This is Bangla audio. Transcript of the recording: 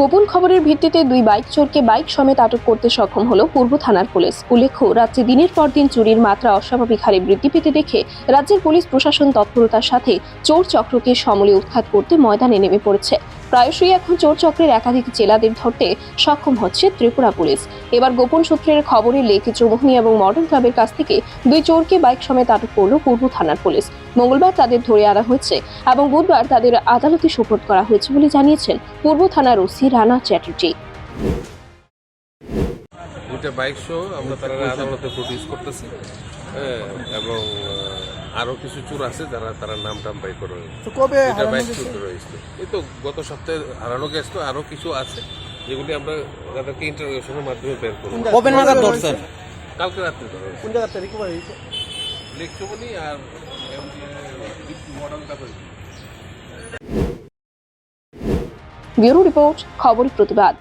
গোপন খবরের ভিত্তিতে দুই বাইক চোরকে বাইক সমেত আটক করতে সক্ষম হলো পূর্ব থানার পুলিশ। উল্লেখ্য রাজ্যে দিনের পর দিন চুরির মাত্রা অস্বাভাবিক হারে বৃদ্ধি পেতে দেখে রাজ্যের পুলিশ প্রশাসন তৎপরতার সাথে চোর চক্রকে সমলে উৎখাত করতে ময়দানে নেমে পড়েছে। প্রায়শই এখন চোর চক্রের একাধিক জেলাদের ধরতে সক্ষম হচ্ছে ত্রিপুরা পুলিশ। এবার গোপন সূত্রের খবরে লেক চৌমুহনী এবং মডার্ন ক্লাবের কাছ থেকে দুই চোরকে বাইক সমেত আটক করল পূর্ব থানার পুলিশ। মঙ্গলবার তাদের ধরে আনা হয়েছে এবং বুধবার তাদের আদালতে সোপর্দ করা হয়েছে বলে জানিয়েছেন পূর্ব থানার ওসি রানা চ্যাটার্জি। বাইক সহ আমরা তারা আদালতে প্রডিউস করতেছি হ্যাঁ, এবং আরও কিছু চোর আছে যারা তারা নাম টাম বাই করে কবে এই তো গত সপ্তাহে হারানো গেছে তো আরও কিছু আছে যেগুলি আমরা তাদেরকে ইন্টারভিউশনের মাধ্যমে বের করব। কবে নাগাদ ধরছেন? কালকে রাত্রে ধরা কোন জায়গা থেকে রিকভার হয়েছে? লেকচুমনি আর কাপড় ব্যুরো রিপোর্ট খবর প্রতিবাদ।